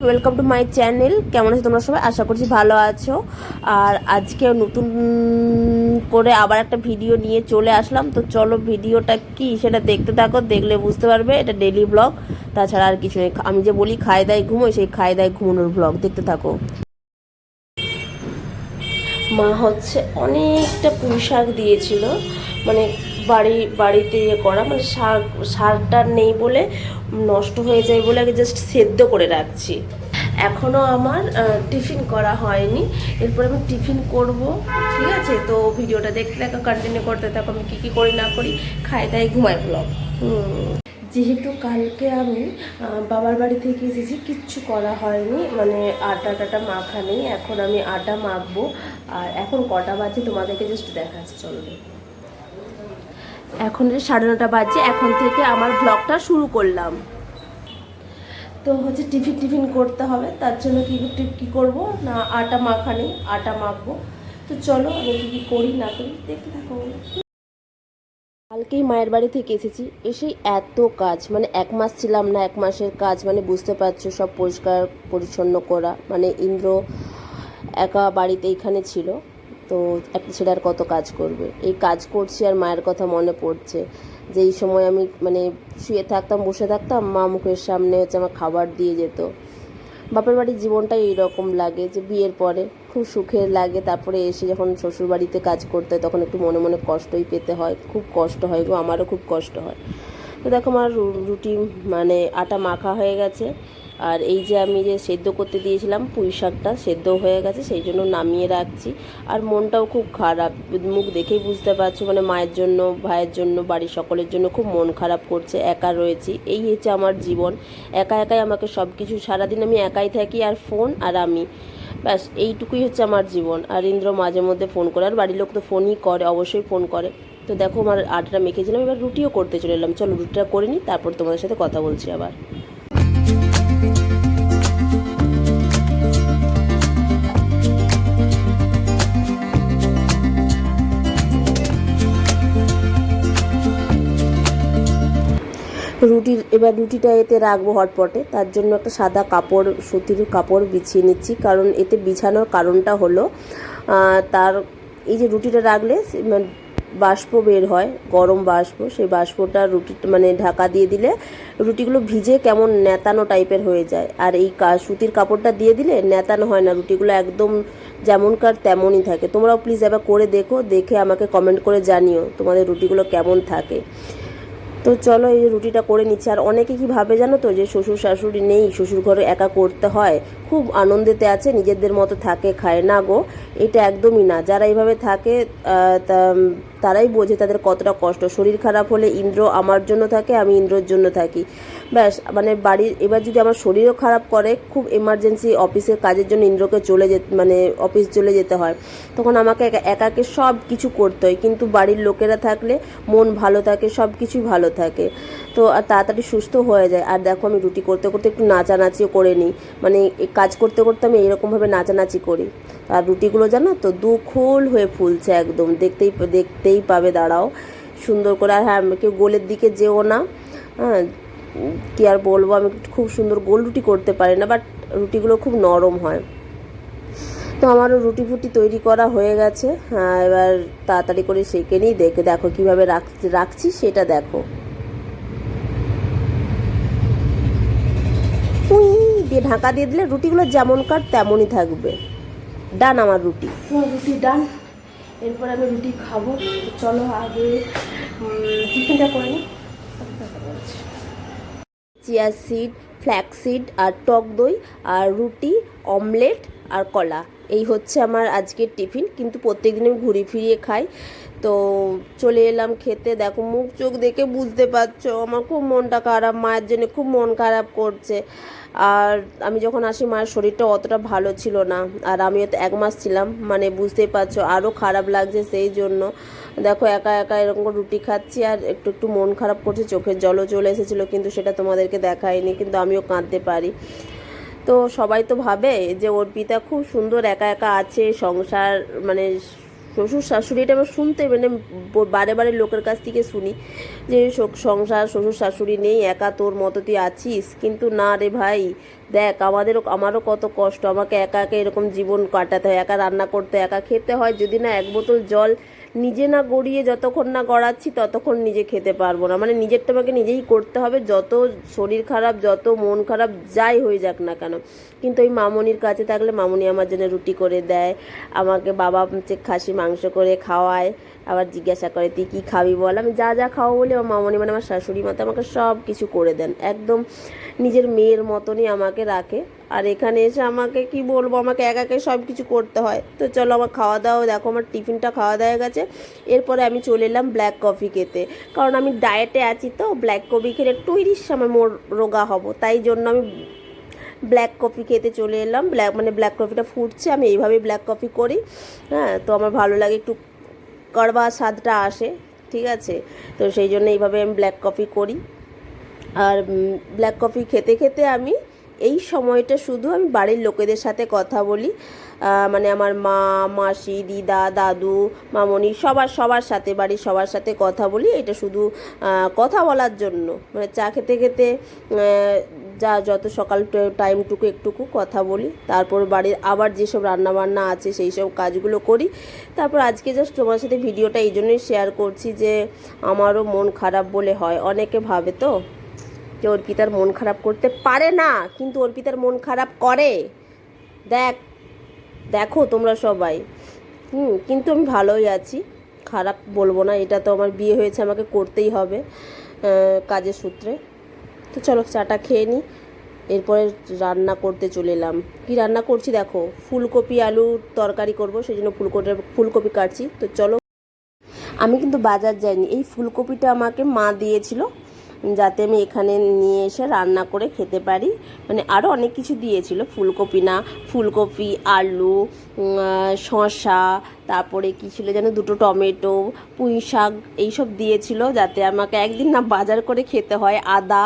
Welcome to my channel কেমন আছো তোমরা সবাই? আশা করছি ভালো আছো। আর আজকে নতুন করে আবার একটা ভিডিও নিয়ে চলে আসলাম। তো চলো ভিডিওটা কি সেটা দেখতে থাকো, দেখলে বুঝতে পারবে। এটা ডেলি ব্লগ তাছাড়া আর কিছু নেই। আমি যে বলি খায় দায় ঘুমোই সেই খায় দায় ঘুমানোর ব্লগ দেখতে থাকো। মা হচ্ছে অনেকটা পুঁই শাক দিয়েছিল। মানে বাড়ি, বাড়িতে ইয়ে করা মানে শাক শাকটা নেই বলে নষ্ট হয়ে যায় বলে আগে জাস্ট সেদ্ধ করে রাখছি। এখনও আমার টিফিন করা হয়নি। এরপর আমি টিফিন করব, ঠিক আছে? তো ভিডিওটা দেখতে থাকো কন্টিনিউ করতে থাকো, আমি কী কী করি না করি, খাই দাই ঘুমাই ব্লগ যেহেতু কালকে আমি বাবার বাড়ি থেকে এসেছি, কিচ্ছু করা হয়নি মানে আটা টাটা মাখা নেই এখন আমি আটা মাখবো। আর এখন কটা বাজে, তোমাদেরকে জাস্ট দেখাচ্ছি, চলো। এখন সাড়ে নটা বাজে এখন থেকে আমার ব্লগটা শুরু করলাম। তো হচ্ছে টিফিন টিফিন করতে হবে, তার জন্য কী কী করব? না, আটা মাখা নেই আটা মাখবো। তো চলো আমি কী করি, না করি, দেখতে থাকো। কালকেই মায়ের বাড়ি থেকে এসেছি, এসেই এত কাজ মানে এক মাস ছিলাম না, এক মাসের কাজ মানে বুঝতে পারছ, সব পরিষ্কার, পরিচ্ছন্ন করা মানে ইন্দ্র একা বাড়িতে এইখানে ছিল। তো ছেলে আর কত কাজ করবে এই কাজ করছি আর মায়ের কথা মনে পড়ছে। যে এই সময় আমি মানে শুয়ে থাকতাম, বসে থাকতাম, মা মুখের সামনে হচ্ছে আমার খাবার দিয়ে যেত। বাপের বাড়ির জীবনটাই এইরকম লাগে যে বিয়ের পরে খুব সুখের লাগে, তারপরে এসে যখন শ্বশুর বাড়িতে কাজ করতে হয়, তখন একটু মনে মনে কষ্টই পেতে হয়। খুব কষ্ট হয় গো, আমারও খুব কষ্ট হয়। তো দেখো আমার রুটি মানে আটা মাখা হয়ে গেছে। আর এই যে আমি যে সেদ্ধ করতে দিয়েছিলাম পুঁই শাকটা, সেদ্ধ হয়ে গেছে, সেই জন্য নামিয়ে রাখছি। আর মনটাও খুব খারাপ, মুখ দেখেই বুঝতে পারছ মানে মায়ের জন্য, ভাইয়ের জন্য, বাড়ির সকলের জন্য খুব মন খারাপ করছে, একা রয়েছি। এই হচ্ছে আমার জীবন। একা একাই আমাকে সব কিছু সারাদিন আমি একাই থাকি আর ফোন আর আমি। ব্যাস, এইটুকুই হচ্ছে আমার জীবন। আর ইন্দ্র মাঝে মধ্যে ফোন করে, আর বাড়ির লোক তো ফোনই করে, অবশ্যই ফোন করে। তো দেখো, আমার আটাটা মেখেছিলাম, এবার রুটিও করতে চলে এলাম। চলো রুটিটা করে নিই, তারপর তোমাদের সাথে কথা বলছি আবার। রুটির, এবার রুটিটা এতে রাখব হটপটে। তার জন্য একটা সাদা কাপড়, সুতির কাপড় বিছিয়ে নিচ্ছি। কারণ এতে বিছানোর কারণটা হলো তার এই যে রুটিটা রাখলে মানে বাষ্প বের হয়, গরম বাষ্প। সেই বাষ্পটা রুটি মানে ঢাকা দিয়ে দিলে রুটিগুলো ভিজে কেমন নেতানো টাইপের হয়ে যায়। আর এই সুতির কাপড়টা দিয়ে দিলে নেতানো হয় না, রুটিগুলো একদম যেমনকার তেমনই থাকে। তোমরাও প্লিজ একবার করে দেখো, দেখে আমাকে কমেন্ট করে জানিও তোমাদের রুটিগুলো কেমন থাকে। তো চলো এই রুটিটা করে নিচ্ছি। আর অনেকে কি ভাবে জানো তো যে শ্বশুর শাশুড়ি নেই শ্বশুর ঘরে একা করতে হয়। খুব আনন্দেতে আছে, নিজেদের মতো থাকে, খায়। না গো, এটা একদমই না। যারা এইভাবে থাকে তারাই বোঝে তাদের কতটা কষ্ট। শরীর খারাপ হলে ইন্দ্র আমার জন্য থাকে, আমি ইন্দ্রর জন্য থাকি। ব্যাস মানে বাড়ির, এবার যদি আমার শরীরও খারাপ করে, খুব এমার্জেন্সি অফিসের কাজের জন্য ইন্দ্রকে চলে যেতে মানে অফিস চলে যেতে হয়। তখন আমাকে একা একাকে সব কিছু করতে হয়। কিন্তু বাড়ির লোকেরা থাকলে মন ভালো থাকে সব কিছুই ভালো থাকে। তো তাড়াতাড়ি সুস্থ হয়ে যায়। আর দেখো আমি রুটি করতে করতে একটু নাচানাচিও করে নিই। মানে কাজ করতে করতে আমি এরকমভাবে নাচানাচি করি। আর রুটিগুলো জানো তো, দু খোল হয়ে ফুলছে একদম। দেখতেই দেখতেই পাবে, দাঁড়াও। সুন্দর করে, আর হ্যাঁ কেউ গোলের দিকে যেও না। হ্যাঁ কি আর বলব, আমি খুব সুন্দর গোল রুটি করতে পারি না, বাট রুটিগুলো খুব নরম হয়। তো আমারও রুটি ফুটি তৈরি করা হয়ে গেছে। হ্যাঁ এবার তাড়াতাড়ি করে সেঁকে নিই, দেখে দেখো কীভাবে রাখ, রাখছি, সেটা দেখো। দিয়ে ঢাকা দিয়ে দিলে রুটিগুলো যেমনকার তেমনই থাকবে। ডান আমার রুটি। রুটি ডান। এরপর আমি রুটি খাব। চলো আগে টিফিনটা করে নিই চিয়া সিড ফ্ল্যাক্স সিড আর টক দই আর রুটি অমলেট আর কলা। এই হচ্ছে আমার আজকের টিফিন। কিন্তু প্রত্যেক দিন আমি ঘুরিয়ে ফিরিয়ে খাই। তো চলে এলাম খেতে। দেখো, মুখ চোখ দেখে বুঝতে পারছ, আমার খুব মনটা খারাপ, মায়ের জন্য খুব মন খারাপ করছে। আর আমি যখন আসি, মায়ের শরীরটা অতটা ভালো ছিল না। আর আমিও তো এক মাস ছিলাম মানে বুঝতেই পারছ, আরও খারাপ লাগছে সেই জন্য। দেখো, একা একা এরকম রুটি খাচ্ছি, আর একটু একটু মন খারাপ করছে, চোখের জলও চলে এসেছিল, কিন্তু সেটা তোমাদেরকে দেখায়নি কিন্তু আমিও কাঁদতে পারি। তো সবাই তো ভাবে যে ওর পিতা খুব সুন্দর একা একা আছে, সংসার মানে শ্বশুর শাশুড়ি, এটা আমার শুনতে মানে বারে বারে লোকের কাছ থেকে শুনি যে সংসার, শ্বশুর শাশুড়ি নেই, একা তোর মতো তুই আছিস। কিন্তু না রে ভাই, দেখ, আমাদেরও, আমারও কত কষ্ট। আমাকে একা একা এরকম জীবন কাটাতে হয়, একা রান্না করতে একা খেতে হয়। যদি না এক বোতল জল নিজে না গড়িয়ে যতক্ষণ না গড়াচ্ছি ততক্ষণ নিজে খেতে পারব না। মানে নিজেরটা আমাকে নিজেই করতে হবে, যত শরীর খারাপ, যত মন খারাপ, যাই হয়ে যাক না কেন। কিন্তু ওই মামনির কাছে থাকলে মামনি আমার জন্য রুটি করে দেয়, আমাকে বাবা হচ্ছে খাসি মাংস করে খাওয়ায়। আবার জিজ্ঞাসা করে, তুই কী খাবি বল? আমি, যা যা খাওয়া বলি। আমার মামনি মানে আমার শাশুড়ি মতো আমাকে সব কিছু করে দেন। একদম নিজের মেয়ের মতনই আমাকে রাখে। আর এখানে এসে আমাকে, কি বলব, আমাকে একা একাই সব কিছু করতে হয়। তো চলো, আমার খাওয়া দাওয়া দেখো, আমার টিফিনটা খাওয়া দাওয়া গেছে। এরপরে আমি চলে এলাম ব্ল্যাক কফি খেতে। কারণ আমি ডায়েটে আছি তো ব্ল্যাক কফি খেলে একটু ইরিশ সময় মোর রোগা হব। তাই জন্য আমি ব্ল্যাক কফি খেতে চলে এলাম। ব্ল্যাক মানে ব্ল্যাক কফিটা ফুটছে, আমি এইভাবেই ব্ল্যাক কফি করি। হ্যাঁ তো আমার ভালো লাগে একটু কড়বা স্বাদটা আসে, ঠিক আছে? তো সেই জন্য এইভাবে আমি ব্ল্যাক কফি করি। আর ব্ল্যাক কফি খেতে খেতে আমি এই সময়টা শুধু আমি বাড়ির লোকেদের সাথে কথা বলি। মানে আমার মা, মাসি, দিদা, দাদু, মামনি সবার সবার সাথে, বাড়ির সবার সাথে কথা বলি। এটা শুধু কথা বলার জন্য। মানে চা খেতে খেতে যা যত সকাল টাইমটুকু একটুকু কথা বলি। তারপর বাড়ির আবার যেসব রান্নাবান্না আছে, সেই সব কাজগুলো করি। তারপর আজকে জাস্ট তোমার সাথে ভিডিওটা এই জন্যই শেয়ার করছি যে, আমারও মন খারাপ বলে হয়। অনেকে ভাবে তো যে, অর্পিতার মন খারাপ করতে পারে না, কিন্তু অর্পিতার মন খারাপ করে। দেখ দেখো তোমরা সবাই। হুম, কিন্তু আমি ভালোই আছি। খারাপ বলব না, এটা তো আমার বিয়ে হয়েছে, আমাকে করতেই হবে কাজের সূত্রে। তো চলো চাটা খেয়ে নিই এরপরে রান্না করতে চলে এলাম। কি রান্না করছি দেখো, ফুলকপি আলুর তরকারি করব, সেই জন্য ফুলকপি ফুলকপি কাটছি। তো চলো, আমি কিন্তু বাজার যাইনি, এই ফুলকপিটা আমাকে মা দিয়েছিল। যাতে আমি এখানে নিয়ে এসে রান্না করে খেতে পারি। মানে আরও অনেক কিছু দিয়েছিল। ফুলকপি না, ফুলকপি, আলু শসা, তারপরে কি ছিল যেন দুটো টমেটো, পুঁই শাক এইসব দিয়েছিল যাতে আমাকে একদিন না বাজার করে খেতে হয় আদা,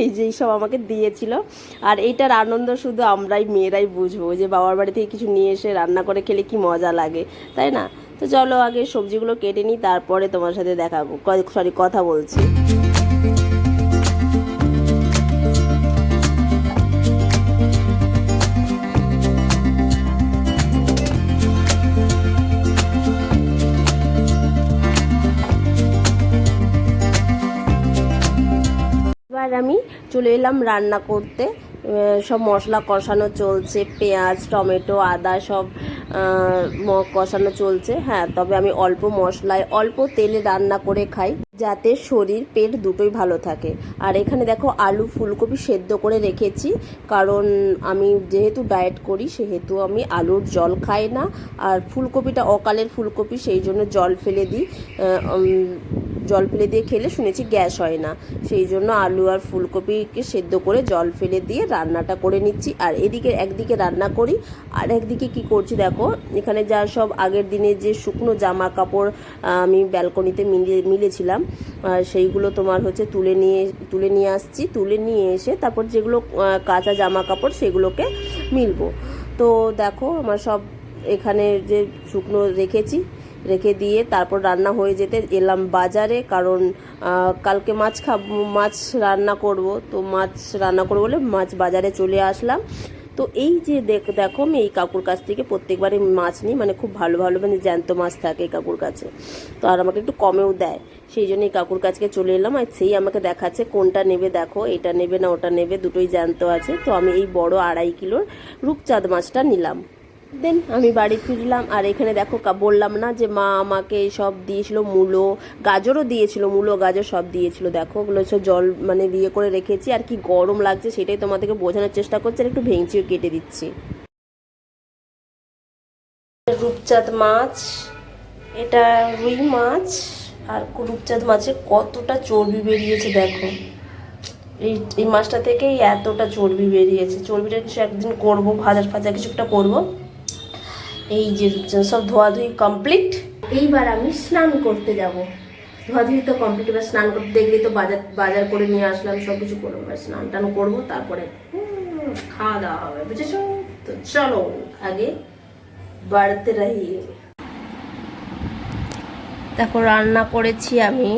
এই যে সব আমাকে দিয়েছিল। আর এইটার আনন্দ শুধু আমরাই, মেয়েরাই বুঝব যে বাবার বাড়ি থেকে কিছু নিয়ে এসে রান্না করে খেলে কি মজা লাগে, তাই না? তো চলো আগে সবজিগুলো কেটে নিই, তারপরে তোমার সাথে দেখাবো সরি কথা বলছি। এবার আমি চলে এলাম রান্না করতে। সব মশলা কষানো চলছে, পেঁয়াজ, টমেটো, আদা সব কষানো চলছে। হ্যাঁ তবে আমি অল্প মশলায় অল্প তেলে রান্না করে খাই যাতে শরীর, পেট দুটোই ভালো থাকে। আর এখানে দেখো আলু ফুলকপি সেদ্ধ করে রেখেছি, কারণ আমি যেহেতু ডায়েট করি, সেহেতু আমি আলুর জল খাই না। আর ফুলকপিটা অকালের ফুলকপি, সেই জন্য জল ফেলে দিই। জল ফেলে দিয়ে খেলে শুনেছি গ্যাস হয় না। সেই জন্য আলু আর ফুলকপিকে সেদ্ধ করে জল ফেলে দিয়ে রান্নাটা করে নিচ্ছি। আর এদিকে একদিকে রান্না করি, আর একদিকে কি করছি দেখো, এখানে যা সব আগের দিনে যে শুকনো জামা কাপড় আমি ব্যালকনিতে মিলিয়ে, মিলেছিলাম সেইগুলো তোমার হচ্ছে তুলে নিয়ে তুলে নিয়ে আসছি। তুলে নিয়ে এসে তারপর যেগুলো কাঁচা জামা কাপড় সেগুলোকে মিলবো। তো দেখো, আমার সব এখানে যে শুকনো রেখেছি রেখে দিয়ে তারপর রান্না হয়ে যেতে এলাম বাজারে, কারণ কালকে মাছ খাব, মাছ রান্না করব। তো মাছ রান্না করব বলে মাছ বাজারে চলে আসলাম। তো এই যে দেখ আমি এই কাকুর কাছ থেকে প্রত্যেকবারই মাছ নিই মানে খুব ভালো ভালো মানে জ্যান্ত মাছ থাকে এই কাকুর কাছে। তো আর আমাকে একটু কমেও দেয়, সেই জন্য এই কাকুর কাছকে চলে এলাম। আর সেই আমাকে দেখাচ্ছে কোনটা নেবে, দেখো, এটা নেবে না, ওটা নেবে, দুটোই জ্যান্ত আছে। তো আমি এই বড় আড়াই কিলোর রূপচাঁদ মাছটা নিলাম। দেন আমি বাড়ি ফিরলাম, আর এখানে দেখো বললাম না যে মা আমাকে সব দিয়েছিল, মূলো, গাজরও দিয়েছিল, মূলো, গাজর সব দিয়েছিল, দেখো, ওগুলো সব জল মানে বিয়ে করে রেখেছি, আর কি গরম লাগছে সেটাই তোমাদেরকে বোঝানোর চেষ্টা করছি, আর একটু ভেঙচিও কেটে দিচ্ছি। রূপচাঁদ মাছ, এটা রুই মাছ, আর রূপচাঁদ মাছে কতটা চর্বি বেরিয়েছে দেখো। এই এই মাছটা থেকেই এতটা চর্বি বেরিয়েছে, চর্বিটা কিছু একদিন করব ভাজা ফাজা কিছু একটা করব। এই যে সব ধোয়াধুয়ি কমপ্লিট এইবার আমি স্নান করতে যাব। ধোয়াধুয়ি তো কমপ্লিট এবার স্নান করতে দেখলেই তো বাজার বাজার করে নিয়ে আসলাম সব কিছু করব এবার স্নান টান করব, তারপরে খাওয়া দাওয়া হবে, বুঝেছ? তো চলো, আগে বাড়তে রহি। দেখো, রান্না করেছি আমি।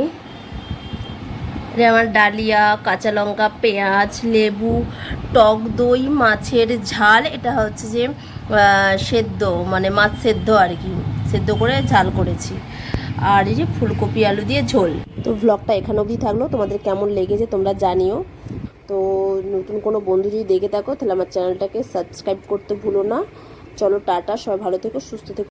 আমার ডালিয়া, কাঁচা লঙ্কা, পেঁয়াজ, লেবু টক দই, মাছের ঝাল, এটা হচ্ছে যে সেদ্ধ মানে মাছ সেদ্ধ আর কি, সেদ্ধ করে ঝাল করেছি। আর এই যে ফুলকপি, আলু দিয়ে ঝোল। তো ভ্লগটা এখানে অবধি থাকল। তোমাদের কেমন লেগেছে তোমরা জানিও। তো নতুন কোনো বন্ধু যদি দেখে থাকো, তাহলে আমার চ্যানেলটাকে সাবস্ক্রাইব করতে ভুলো না। চলো, টাটা, সবাই ভালো থেকো, সুস্থ থেকো।